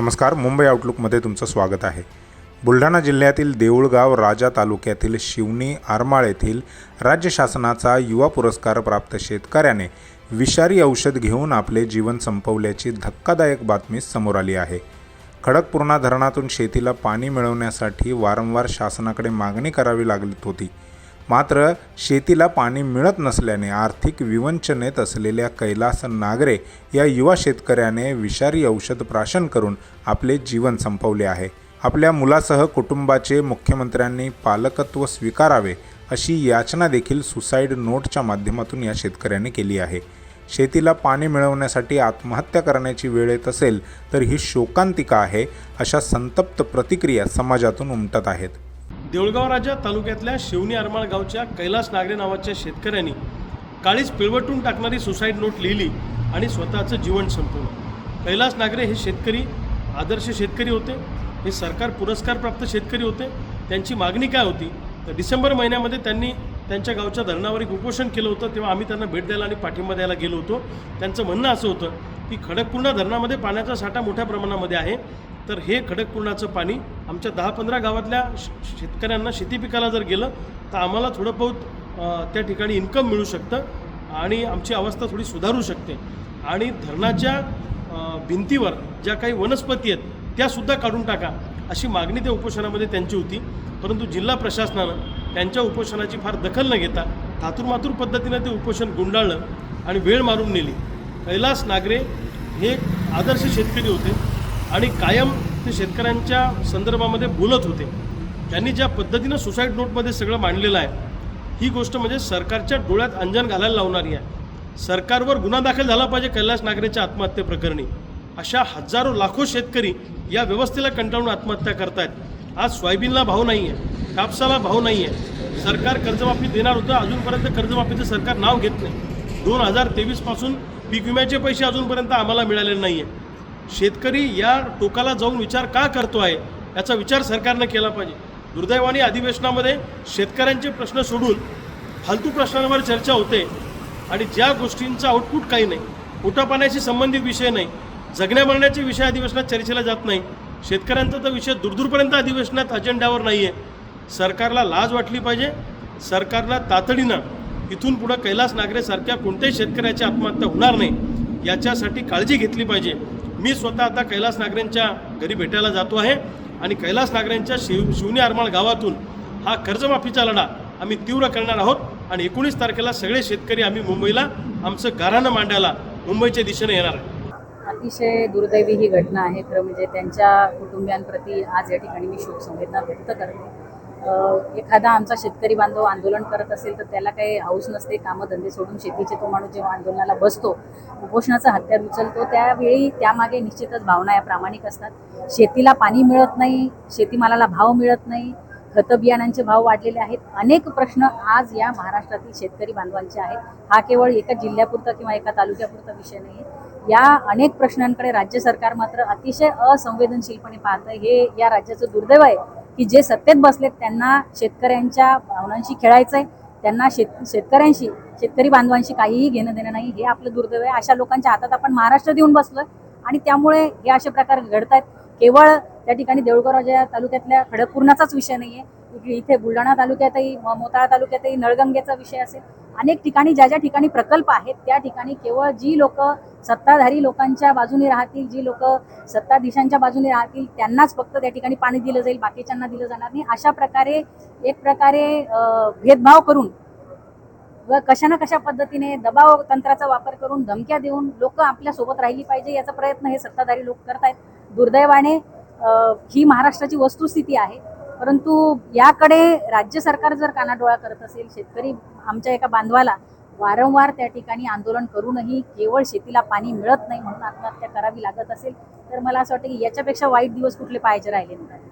नमस्कार मुंबई आउटलुकमध्ये तुमचं स्वागत आहे. बुलढाणा जिल्ह्यातील देऊळगाव राजा तालुक्यातील शिवणी आरमाळ येथील राज्य शासनाचा युवा पुरस्कार प्राप्त शेतकऱ्याने विषारी औषध घेऊन आपले जीवन संपवल्याची धक्कादायक बातमी समोर आली आहे. खडकपूर्णा धरणातून शेतीला पाणी मिळवण्यासाठी वारंवार शासनाकडे मागणी करावी लागली होती. मात्र शेतीला पाणी मिळत नसल्याने आर्थिक विवंचनेत असलेल्या कैलास नागरे या युवा शेतकऱ्याने विषारी औषध प्राशन करून आपले जीवन संपवले आहे. आपल्या मुलासह कुटुंबाचे मुख्यमंत्र्यांनी पालकत्व स्वीकारावे अशी याचना देखील सुसाईड नोटच्या माध्यमातून या शेतकऱ्याने केली आहे. शेतीला पाणी मिळवण्यासाठी आत्महत्या करण्याची वेळ येत असेल तर ही शोकांतिका आहे अशा संतप्त प्रतिक्रिया समाजातून उमटत आहेत. देऊळगाव राजा तालुक्यातल्या शिवनी आरमाळ गावच्या कैलास नागरे नावाच्या शेतकऱ्यांनी काळीच पिळवटून टाकणारी सुसाईड नोट लिहिली आणि स्वतःचं जीवन संपवलं. कैलास नागरे हे शेतकरी आदर्श शेतकरी होते. हे सरकार पुरस्कारप्राप्त शेतकरी होते. त्यांची मागणी काय होती? तर डिसेंबर महिन्यामध्ये त्यांनी त्यांच्या गावच्या धरणावर एक उपोषण केलं होतं. तेव्हा आम्ही त्यांना भेट द्यायला आणि पाठिंबा द्यायला गेलो होतो. त्यांचं म्हणणं असं होतं की खडकपूर्णा धरणामध्ये पाण्याचा साठा मोठ्या प्रमाणामध्ये आहे. तर हे खडकपूर्णाचं पाणी आमच्या दहा पंधरा गावातल्या श- शेतकऱ्यांना शेती पिकाला जर गेलं तर आम्हाला थोडं बहुत त्या ठिकाणी इन्कम मिळू शकतं आणि आमची अवस्था थोडी सुधारू शकते. आणि धरणाच्या भिंतीवर ज्या काही वनस्पती आहेत त्यासुद्धा काढून टाका अशी मागणी त्या उपोषणामध्ये त्यांची होती. परंतु जिल्हा प्रशासनानं त्यांच्या उपोषणाची फार दखल न घेता धातुरमातूर पद्धतीनं ते उपोषण गुंडाळलं आणि वेळ मारून नेली. कैलास नागरे हे एक आदर्श शेतकरी होते आणि कायम ते शेतकऱ्यांच्या संदर्भामध्ये बोलत होते. त्यांनी ज्या पद्धतीनं सुसाईड नोटमध्ये सगळं मांडलेलं आहे ही गोष्ट म्हणजे सरकारच्या डोळ्यात अंजन घालायला लावणारी आहे. सरकारवर गुन्हा दाखल झाला पाहिजे कैलास नागरेच्या आत्महत्येप्रकरणी अशा हजारो लाखो शेतकरी या व्यवस्थेला कंटाळून आत्महत्या करतायत. आज सोयाबीनला भाव नाही आहे कापसाला भाव नाही आहे सरकार कर्जमाफी देणार होतं अजूनपर्यंत कर्जमाफीचं सरकार नाव घेत नाही. दोन हजार तेवीसपासून पीक विम्याचे पैसे अजूनपर्यंत आम्हाला मिळालेले नाही आहे शेतकरी या टोकाला जाऊन विचार का करतो आहे याचा विचार सरकारनं केला पाहिजे. दुर्दैवाने अधिवेशनामध्ये शेतकऱ्यांचे प्रश्न सोडून फालतू प्रश्नांवर चर्चा होते आणि ज्या गोष्टींचा आउटपुट काही नाही पोटापाण्याशी संबंधित विषय नाही जगण्या मरण्याचे विषय अधिवेशनात चर्चेला जात नाही शेतकऱ्यांचा तर विषय दूरदूरपर्यंत अधिवेशनात अजेंड्यावर नाही आहे सरकारला लाज वाटली पाहिजे सरकारला तातडीनं इथून पुढं कैलास नागरेसारख्या कोणत्याही शेतकऱ्याची आत्महत्या होणार नाही याच्यासाठी काळजी घेतली पाहिजे. मी स्वतः आता कैलास नागरेंच्या घरी भेटायला जातो आहे आणि कैलास नागरेंच्या शिव शिवनी आरमाळ गावातून हा कर्जमाफीचा लढा आम्ही तीव्र करणार आहोत आणि एकोणीस तारखेला सगळे शेतकरी आम्ही मुंबईला आमचं गाऱ्हाणं मांडायला मुंबईच्या दिशेने येणार आहे. अतिशय दुर्दैवी ही घटना आहे. खरं म्हणजे त्यांच्या कुटुंबियांप्रती आज या ठिकाणी मी शोक संवेदना व्यक्त करते. एखादा आमचा शेतकरी बांधव आंदोलन करत असेल तर त्याला काही हौस नसते कामं धंदे सोडून शेतीचे तो माणूस जेव्हा आंदोलनाला बसतो उपोषणाचा हत्यार उचलतो त्यावेळी त्यामागे निश्चितच भावना या प्रामाणिक असतात. शेतीला पाणी मिळत नाही शेतीमालाला भाव मिळत नाही खतं बियाणांचे भाव वाढलेले आहेत. अनेक प्रश्न आज या महाराष्ट्रातील शेतकरी बांधवांचे आहेत. हा केवळ एका जिल्ह्यापुरता किंवा एका तालुक्यापुरता विषय नाही या अनेक प्रश्नांकडे राज्य सरकार मात्र अतिशय असंवेदनशीलपणे पाहतं हे या राज्याचं दुर्दैव आहे. की जे सत्तेत बसलेत त्यांना शेतकऱ्यांच्या भावनांशी खेळायचं आहे त्यांना शेत शेतकऱ्यांशी शेतकरी बांधवांशी काहीही घेणं देणं नाही हे आपलं दुर्दैव आहे. अशा लोकांच्या हातात आपण महाराष्ट्र देऊन बसलोय आणि त्यामुळे हे असे प्रकार घडत आहेत केवळ त्या ठिकाणी देऊळगाव राजा तालुक्यातल्या खडकपूर्णाचाच विषय नाहीये. इकडे- इथे बुलढाणा तालुक्यातही मोताळा तालुक्यातही नळगंगेचा विषय असेल अनेक ठिकाणी ज्या ज्या ठिकाणी प्रकल्प आहेत त्या ठिकाणी केवळ जी लोक सत्ताधारी लोकांच्या बाजूने राहतील जी लोक सत्ताधीशांच्या बाजूने राहतील त्यांनाच फक्त त्या ठिकाणी पाणी दिलं जाईल बाकीच्यांना दिलं जाणार नाही. अशा प्रकारे एक प्रकारे भेदभाव करून व कशा ना कशा पद्धतीने दबाव तंत्राचा वापर करून धमक्या देऊन लोक आपल्यासोबत राहिली पाहिजे याचा प्रयत्न हे सत्ताधारी लोक करत आहेत दुर्दैवाने ही महाराष्ट्राची वस्तुस्थिती आहे. परंतु याकडे राज्य सरकार जर कानाडोळा करत असेल शेतकरी आमच्या एका बांधवाला वारंवार त्या ठिकाणी आंदोलन करूनही केवळ शेतीला पाणी मिळत नाही म्हणून आत्महत्या करावी लागत असेल तर मला असं वाटतं की याच्यापेक्षा वाईट दिवस कुठले पाहायचे राहिले नाही